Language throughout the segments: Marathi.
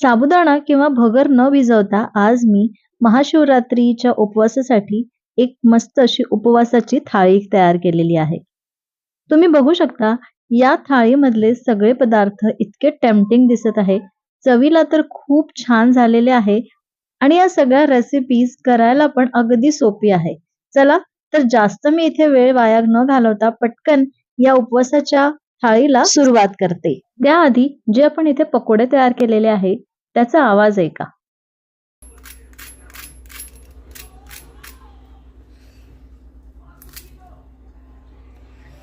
साबुदाणा किंवा भगर न भिजवता आज मी महाशिवरात्रीच्या उपवासासाठी एक मस्त अशी उपवासाची थाळी तयार केलेली आहे. तुम्ही बघू शकता या थाळीमधले सगळे पदार्थ इतके टेम्पटिंग दिसत आहे. चवीला तर खूप छान झालेले आहे आणि या सगळ्या रेसिपीज करायला पण अगदी सोपी आहे. चला तर जास्त मी इथे वेळ वाया न घालवता पटकन या उपवासाच्या थाळीला सुरुवात करते. त्याआधी जे आपण इथे पकोडे तयार केलेले आहे त्याचा आवाज ऐका.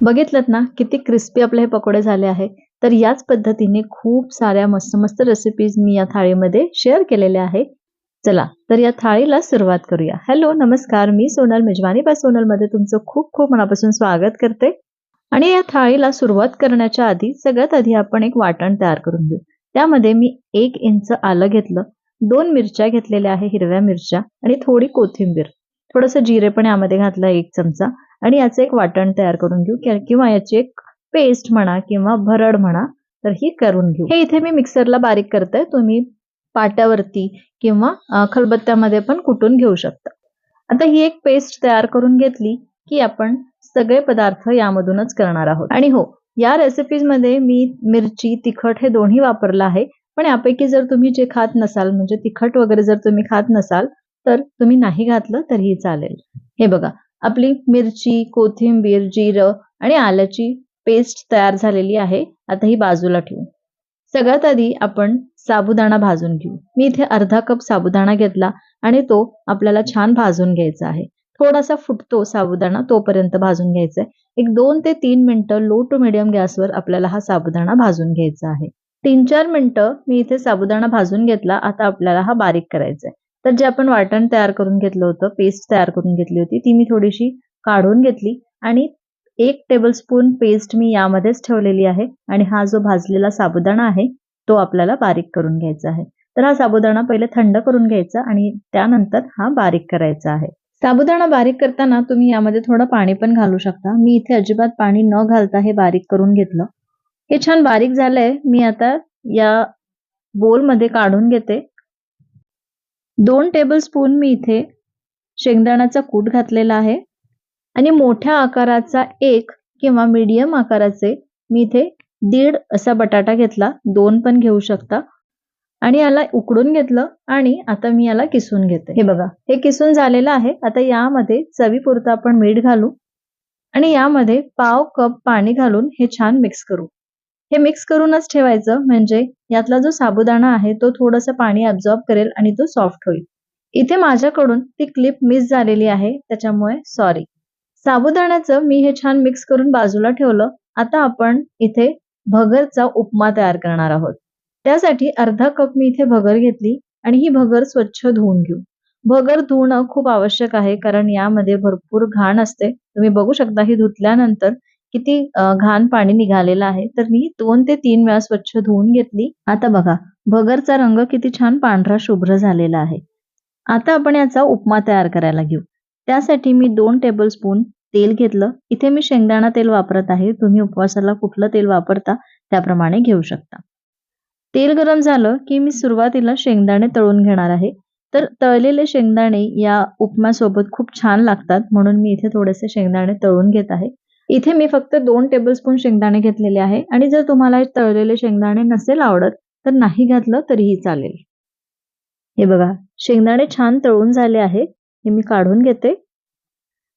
बघितलं ना किती क्रिस्पी आपले हे पकोडे झाले आहे. तर याच पद्धतीने खूप साऱ्या मस्त मस्त रेसिपीज मी या थाळीमध्ये शेअर केलेल्या आहे. चला तर या थाळीला सुरुवात करूया. हॅलो नमस्कार. मी सोनल मेजवानी. बाय सोनलमध्ये तुमचं खूप खूप मनापासून स्वागत करते. आणि या थाळीला सुरुवात करण्याच्या आधी सगळ्यात आधी आपण एक वाटण तयार करून घेऊ. त्यामध्ये मी एक इंच आलं घेतलं दोन मिरच्या घेतलेल्या आहे हिरव्या मिरच्या आणि थोडी कोथिंबीर. थोडंसं जिरे पण यामध्ये घातलं एक चमचा आणि याचं एक वाटण तयार करून घेऊ किंवा याची एक पेस्ट म्हणा किंवा भरड म्हणा तर ही करून घेऊ. हे इथे मी मिक्सरला बारीक करते तुम्ही पाट्यावरती किंवा खलबत्त्यामध्ये पण कुटून घेऊ शकता. आता ही एक पेस्ट तयार करून घेतली की आपण सगळे पदार्थ यामधूनच करणार आहोत. आणि हो या रेसिपीजमध्ये मी मिरची तिखट हे दोन्ही वापरलं आहे. पण यापैकी जर तुम्ही जे खात नसाल म्हणजे तिखट वगैरे जर तुम्ही खात नसाल तर तुम्ही नाही घातलं तरीही चालेल. हे बघा आपली मिरची कोथिंबीर जिरं आणि आल्याची पेस्ट तयार झालेली आहे. आता ही बाजूला ठेवू. सगळ्यात आधी आपण साबुदाणा भाजून घेऊ. मी इथे अर्धा कप साबुदाणा घेतला आणि तो आपल्याला छान भाजून घ्यायचा आहे. थोडासा फुटतो साबुदाणा तोपर्यंत भाजून घ्यायचा आहे एक दोन ते तीन मिनटं लो टू मिडियम गॅसवर आपल्याला हा साबुदाणा भाजून घ्यायचा आहे. तीन चार मिनटं मी इथे साबुदाणा भाजून घेतला आता आपल्याला हा बारीक करायचा आहे. तर जे आपण वाटण तयार करून घेतलं होतं पेस्ट तयार करून घेतली होती ती मी थोडीशी काढून घेतली आणि एक टेबलस्पून पेस्ट मी यामध्येच ठेवलेली आहे आणि हा जो भाजलेला साबुदाणा आहे तो आपल्याला बारीक करून घ्यायचा आहे. तर हा साबुदाणा पहिले थंड करून घ्यायचा आणि त्यानंतर हा बारीक करायचा आहे. साबुदाणा बारीक करताना तुम्ही यामध्ये थोडं पाणी पण घालू शकता. मी इथे अजिबात पाणी न घालता हे बारीक करून घेतलं. हे छान बारीक झालंय. मी आता या बोलमध्ये काढून घेते. दोन टेबल स्पून मी इथे शेंगदाण्याचा कूट घातलेला आहे. आणि मोठ्या आकाराचा एक किंवा मीडियम आकाराचे मी इथे दीड असा बटाटा घेतला. दोन पण घेऊ शकता. आणि याला उकडून घेतलं आणि आता मी याला किसून घेते. हे बघा हे किसून झालेलं आहे. आता यामध्ये चवीपुरतं आपण मीठ घालू आणि यामध्ये पाव कप पाणी घालून हे छान मिक्स करू. हे मिक्स करूनच ठेवायचं म्हणजे यातला जो साबुदाणा आहे तो थोडस पाणी अब्झॉर्ब करेल आणि तो सॉफ्ट होईल. इथे माझ्याकडून ती क्लिप मिस झालेली आहे त्याच्यामुळे सॉरी साबुदाण्याचं मी हे छान मिक्स करून बाजूला ठेवलं. आता आपण इथे भगरचा उपमा तयार करणार आहोत. त्यासाठी अर्धा कप मी इथे भगर घेतली आणि ही भगर स्वच्छ धुवून घेऊ. भगर धुवणं खूप आवश्यक आहे कारण यामध्ये भरपूर घाण असते. तुम्ही बघू शकता ही धुतल्यानंतर किती घाण पाणी निघालेलं आहे. तर मी दोन ते तीन वेळा स्वच्छ धुवून घेतली. आता बघा भगरचा रंग किती छान पांढरा शुभ्र झालेला आहे. आता आपण याचा उपमा तयार करायला घेऊ. त्यासाठी मी दोन टेबल स्पून तेल घेतलं. इथे मी शेंगदाणा तेल वापरत आहे. तुम्ही उपवासाला कुठलं तेल वापरता त्याप्रमाणे घेऊ शकता. तेल गरम झालं की मी सुरुवातीला शेंगदाणे तळून घेणार आहे. तर तळलेले शेंगदाणे या उपमासोबत खूप छान लागतात म्हणून मी इथे थोडेसे शेंगदाणे तळून घेत आहे. इथे मी फक्त दोन टेबलस्पून शेंगदाणे घेतलेले आहे आणि जर तुम्हाला तळलेले शेंगदाणे नसेल आवडत तर नाही घातलं तरीही चालेल. हे बघा शेंगदाणे छान तळून झाले आहे हे मी काढून घेते.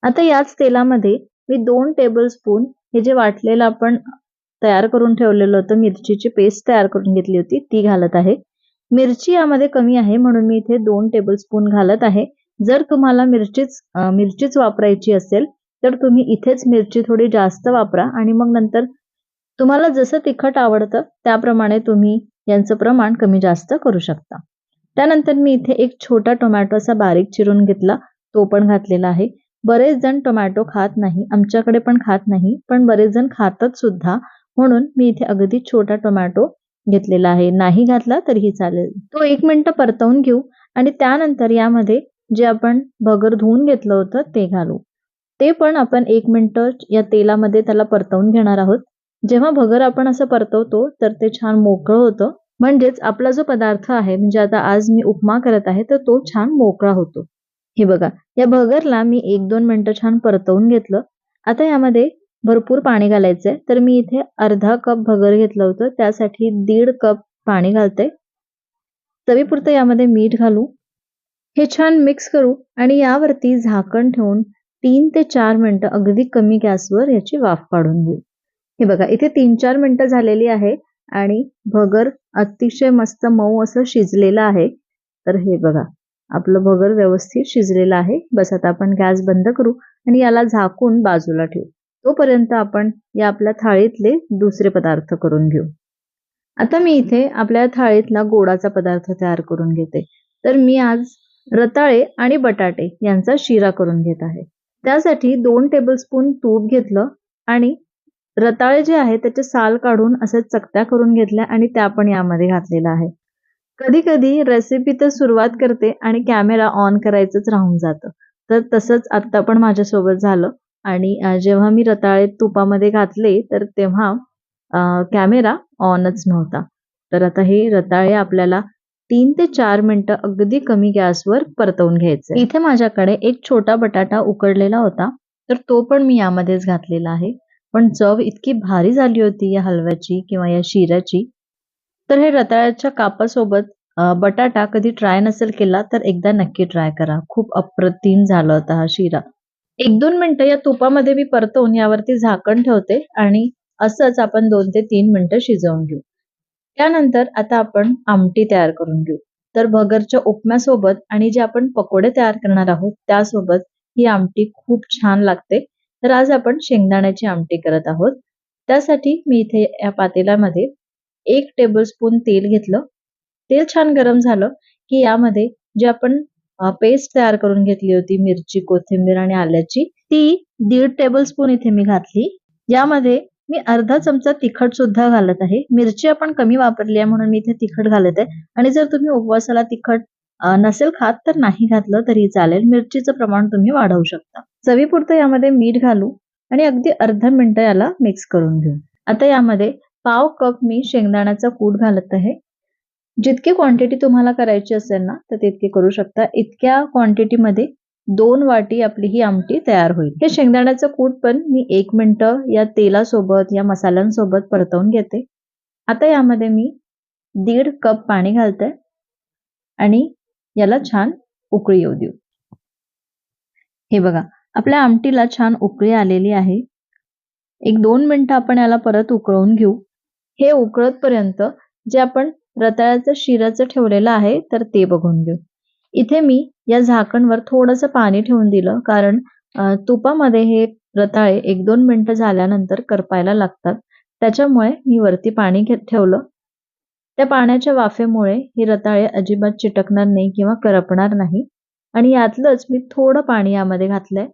आता याच तेलामध्ये मी दोन टेबल स्पून हे जे वाटलेलं आपण तयार करून ठेवलेलं होतं. मिरचीची पेस्ट तयार करून घेतली होती. ती घालत आहे. मिरची यामध्ये कमी आहे. म्हणून मी इथे दोन टेबल स्पून घालत आहे. जर तुम्हाला मिरचीच मिरचीच वापरायची असेल तर तुम्ही इथेच मिरची थोडी जास्त वापरा आणि मग नंतर तुम्हाला जसं तिखट आवडतं त्याप्रमाणे तुम्ही यांचं प्रमाण कमी जास्त करू शकता. त्यानंतर मी इथे एक छोटा टोमॅटो असा बारीक चिरून घेतला. तो पण घातलेला आहे. बरेच जण टोमॅटो खात नाही. आमच्याकडे पण खात नाही. पण बरेच जण खातात सुद्धा. म्हणून मी इथे अगदी छोटा टोमॅटो घेतलेला आहे. नाही घातला तरीही चालेल. तो एक मिनिट परतवून घेऊ आणि त्यानंतर यामध्ये जे आपण भगर धुवून घेतलं होतं ते घालू. ते पण आपण एक मिनिट या तेलामध्ये त्याला परतवून घेणार आहोत. जेव्हा भगर आपण असं परतवतो तर ते छान मोकळं होतं. म्हणजेच आपला जो पदार्थ आहे म्हणजे आता आज मी उपमा करत आहे तर तो छान मोकळा होतो. हे बघा या भगरला मी एक दोन मिनिटं छान परतवून घेतलं. आता यामध्ये भरपूर पाणी घालायचंय. तर मी इथे अर्धा कप भगर घेतलं होतं. त्यासाठी दीड कप पाणी घालते. चवीपुरतं यामध्ये मीठ घालू. हे छान मिक्स करू आणि यावरती झाकण ठेवून तीन ते चार मिनटं अगदी कमी गॅसवर याची वाफ काढून घेऊ. हे बघा इथे तीन चार मिनिटं झालेली आहे आणि भगर अतिशय मस्त मऊ असं शिजलेलं आहे. तर हे बघा आपलं भगर व्यवस्थित शिजलेलं आहे. बस आता आपण गॅस बंद करू आणि याला झाकून बाजूला ठेवू. तोपर्यंत आपण या आपल्या थाळीतले दुसरे पदार्थ करून घेऊ. आता मी इथे आपल्या थाळीतला गोडाचा पदार्थ तयार करून घेते. तर मी आज रताळे आणि बटाटे यांचा शिरा करून घेत आहे. त्यासाठी दोन टेबलस्पून तूप घेतलं आणि रताळे जे आहे त्याचे साल काढून असे चकत्या करून घेतल्या आणि त्या पण यामध्ये घातलेला आहे. कधी कधी रेसिपी तर सुरुवात करते आणि कॅमेरा ऑन करायचंच राहून जातं. तर तसंच आत्ता पण माझ्यासोबत झालं. आणि जेव्हा मी रताळे तुपामध्ये घातले तर तेव्हा कॅमेरा ऑनच नव्हता. तर आता हे रताळे आपल्याला तीन ते चार मिनटं अगदी कमी गॅसवर परतवून घ्यायचे इथे माझ्याकडे एक छोटा बटाटा उकडलेला होता तर तो पण मी यामध्येच घातलेला आहे. पण चव इतकी भारी झाली होती या हलव्याची किंवा या शिऱ्याची. तर हे रताळ्याच्या कापासोबत बटाटा कधी ट्राय नसेल केला तर एकदा नक्की ट्राय करा. खूप अप्रतिम झाला होता हा शिरा. एक दोन मिनिटं या तुपामध्ये मी परतवून यावरती झाकण ठेवते आणि असंच आपण दोन ते तीन मिनिटं शिजवून घेऊ. त्यानंतर आता आपण आमटी तयार करून घेऊ. तर भगरच्या उपम्यासोबत आणि जे आपण पकोडे तयार करणार आहोत त्यासोबत ही आमटी खूप छान लागते. तर आज आपण शेंगदाण्याची आमटी करत आहोत. त्यासाठी मी इथे या पातेल्यामध्ये एक टेबलस्पून तेल घेतलं. तेल छान गरम झालं की यामध्ये जे आपण पेस्ट तयार करून घेतली होती मिरची कोथिंबीर आणि आल्याची. ती दीड टेबल स्पून इथे मी घातली. यामध्ये मी अर्धा चमचा तिखट सुद्धा घालत आहे. मिरची आपण कमी वापरली आहे म्हणून मी इथे तिखट घालत आहे. आणि जर तुम्ही उपवासाला तिखट नसेल खात तर नाही घातलं तरी चालेल. मिरचीचं प्रमाण तुम्ही वाढवू शकता. चवीपुरतं यामध्ये मीठ घालू आणि अगदी अर्धा मिनिटं याला मिक्स करून घेऊ. आता यामध्ये पाव कप मी शेंगदाण्याचा कूट घालत आहे. जितकी क्वांटिटी तुम्हाला करायची असेल ना तर तितकी करू शकता. इतक्या क्वांटिटीमध्ये दोन वाटी आपली ही आमटी तयार होईल. हे शेंगदाण्याचं कूट पण मी एक मिनटं या तेलासोबत या मसाल्यांसोबत परतवून घेते. आता यामध्ये मी दीड कप पाणी घालते आणि याला छान उकळी येऊ देऊ. हे बघा आपल्या आमटीला छान उकळी आलेली आहे. एक दोन मिनटं आपण याला परत उकळून घेऊ. हे उकळतपर्यंत जे आपण रताळ्याचं शिराचं ठेवलेलं आहे तर ते बघून घेऊ. इथे मी या झाकणवर थोडंसं पाणी ठेवून दिलं कारण तुपामध्ये हे रताळे एक दोन मिनिटं झाल्यानंतर करपायला लागतात. त्याच्यामुळे मी वरती पाणी ठेवलं. त्या पाण्याच्या वाफेमुळे हे रताळे अजिबात चिटकणार नाही किंवा करपणार नाही. आणि यातलंच मी थोडं पाणी यामध्ये घातलंय.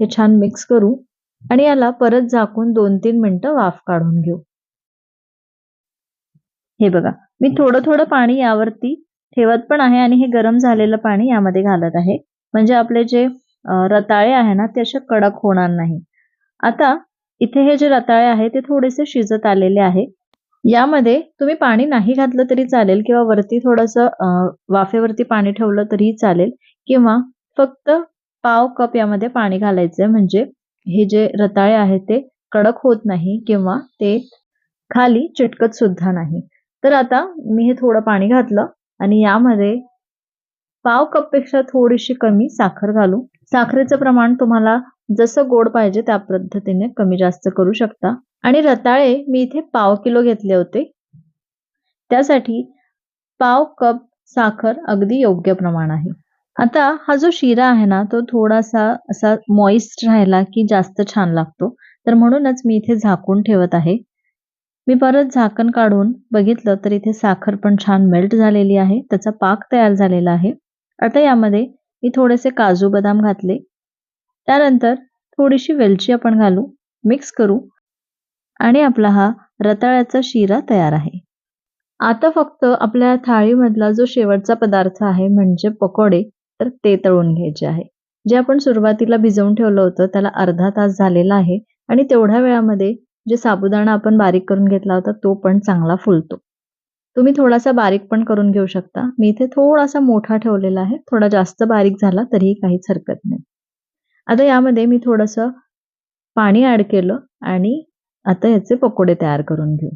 हे छान मिक्स करू आणि याला परत झाकून दोन तीन मिनटं वाफ काढून घेऊ. हे बघा. मी थोडं थोडं पाणी यावरती ठेवत पण आहे आणि हे गरम झालेलं पाणी यामध्ये घालत आहे. म्हणजे आपले जे रताळे आहे ना ते असे कडक होणार नाही. आता इथे हे जे रताळे आहे ते थोडेसे शिजत आलेले आहे. यामध्ये तुम्ही पाणी नाही घातलं तरी चालेल किंवा वरती थोडस वाफेवरती पाणी ठेवलं तरीही चालेल. किंवा फक्त पाव कप यामध्ये पाणी घालायचं म्हणजे हे जे रताळे आहेत ते कडक होत नाही किंवा ते खाली चिटकत सुद्धा नाही. तर आता मी हे थोडं पाणी घातलं आणि यामध्ये पाव कपपेक्षा थोडीशी कमी साखर घालू. साखरेचं प्रमाण तुम्हाला जसं गोड पाहिजे त्या पद्धतीने कमी जास्त करू शकता. आणि रताळे मी इथे पाव किलो घेतले होते. त्यासाठी पाव कप साखर अगदी योग्य प्रमाण आहे. आता हा जो शिरा आहे ना तो थोडासा असा मॉइस्ट राहिला की जास्त छान लागतो. तर म्हणूनच मी इथे झाकून ठेवत आहे. मी परत झाकण काढून बघितलं तर इथे साखर पण छान मेल्ट झालेली आहे. त्याचा पाक तयार झालेला आहे. आता यामध्ये मी थोडेसे काजू बदाम घातले. त्यानंतर थोडीशी वेलची आपण घालू. मिक्स करू. आणि आपला हा रताळ्याचा शिरा तयार आहे. आता फक्त आपल्या थाळीमधला जो शेवटचा पदार्थ आहे म्हणजे पकोडे तर ते तळून घ्यायचे आहे. जे आपण सुरुवातीला भिजवून ठेवलं होतं त्याला अर्धा तास झालेला आहे. आणि तेवढ्या वेळामध्ये जे साबुदाणा आपण बारीक करून घेतला होता तो पण चांगला फुलतो. तुम्ही थोडासा बारीक पण करून घेऊ शकता. मी इथे थोडासा मोठा ठेवलेला आहे. थोडा जास्त बारीक झाला तरीही काहीच हरकत नाही. आता यामध्ये मी थोडंसं पाणी ॲड केलं आणि आता याचे पकोडे तयार करून घेऊ.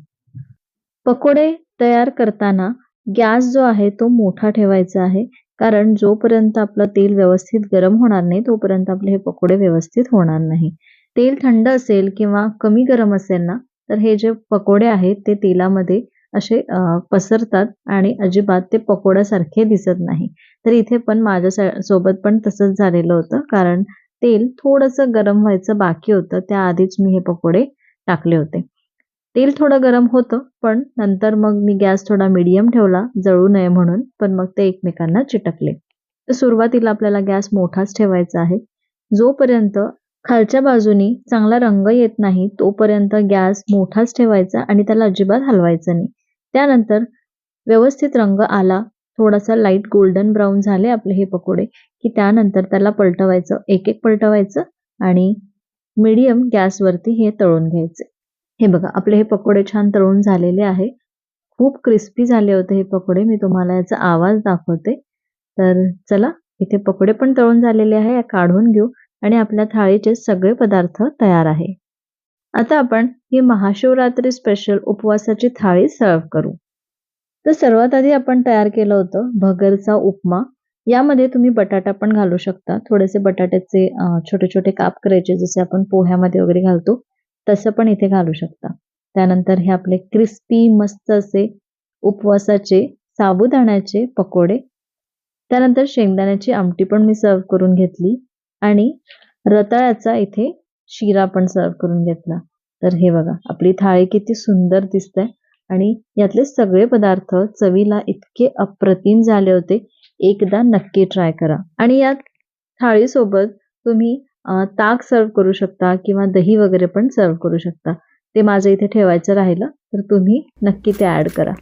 पकोडे तयार करताना गॅस जो आहे तो मोठा ठेवायचा आहे. कारण जोपर्यंत आपलं तेल व्यवस्थित गरम होणार नाही तोपर्यंत आपले हे पकोडे व्यवस्थित होणार नाही. तेल थंड असेल किंवा कमी गरम असेल ना तर हे जे पकोडे आहेत ते तेलामध्ये असे पसरतात आणि अजिबात ते पकोड्यासारखे दिसत नाही. तर इथे पण माझ्या सोबत पण तसंच झालेलं होतं कारण तेल थोडंसं गरम व्हायचं बाकी होतं त्याआधीच मी हे पकोडे टाकले होते. तेल थोडं गरम होतं पण नंतर मग मी गॅस थोडा मीडियम ठेवला जळू नये म्हणून पण मग ते एकमेकांना चिटकले. तर सुरुवातीला आपल्याला गॅस मोठाच ठेवायचा आहे. जोपर्यंत खालच्या बाजूनी चांगला रंग येत नाही तोपर्यंत गॅस मोठाच ठेवायचा आणि त्याला अजिबात हलवायचं नाही. त्यानंतर व्यवस्थित रंग आला थोडासा लाइट गोल्डन ब्राऊन झाले आपले हे पकोडे की त्यानंतर त्याला पलटवायचं एक एक पलटवायचं आणि मीडियम गॅसवरती हे तळून घ्यायचे. हे बघा आपले हे पकोडे छान तळून झालेले आहे. खूप क्रिस्पी झाले होते हे पकोडे मी तुम्हाला याचा आवाज दाखवते. तर चला इथे पकोडे पण तळून झालेले आहे काढून घेऊ. आणि आपल्या थाळीचे सगळे पदार्थ तयार आहे. आता आपण ही महाशिवरात्री स्पेशल उपवासाची थाळी सर्व करू. तर सर्वात आधी आपण तयार केलं होतं भगरचा उपमा. यामध्ये तुम्ही बटाटा पण घालू शकता. थोडेसे बटाट्याचे छोटे छोटे काप करायचे जसे आपण पोह्यामध्ये वगैरे घालतो तसं पण इथे घालू शकता. त्यानंतर हे आपले क्रिस्पी मस्त असे उपवासाचे साबुदाण्याचे पकोडे. त्यानंतर शेंगदाण्याची आमटी पण मी सर्व करून घेतली. आणि रताळ्याचा इथे शिरा पण सर्व करून घेतला. तर हे बघा आपली थाळी किती सुंदर दिसते आणि यातले सगळे पदार्थ चवीला इतके अप्रतिम झाले होते एकदा नक्की ट्राय करा. आणि यात थाळीसोबत तुम्ही ताक सर्व करू शकता किंवा दही वगैरे पण सर्व करू शकता. ते माझं इथे ठेवायचं राहिलं तर तुम्ही नक्की ते ॲड करा.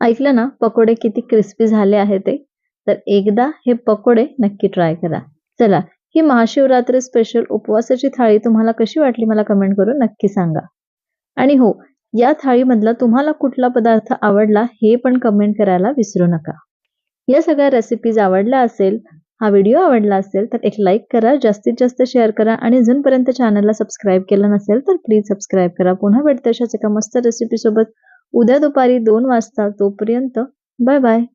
ऐकलं ना पकोडे किती क्रिस्पी झाले आहे ते? तर एकदा हे पकोडे नक्की ट्राय करा. चला ही महाशिवरात्री स्पेशल उपवासाची थाळी तुम्हाला कशी वाटली मला कमेंट करून नक्की सांगा. आणि हो या थाळीमधला तुम्हाला कुठला पदार्थ आवडला हे पण कमेंट करायला विसरू नका. या सगळ्या रेसिपीज आवडल्या असेल हा व्हिडिओ आवडला असेल तर एक लाईक करा जास्तीत जास्त शेअर करा आणि अजूनपर्यंत चॅनलला सबस्क्राईब केलं नसेल तर प्लीज सबस्क्राईब करा. पुन्हा भेटते अशाच एका मस्त रेसिपीसोबत उद्या दुपारी दोन वाजता तोपर्यंत बाय बाय.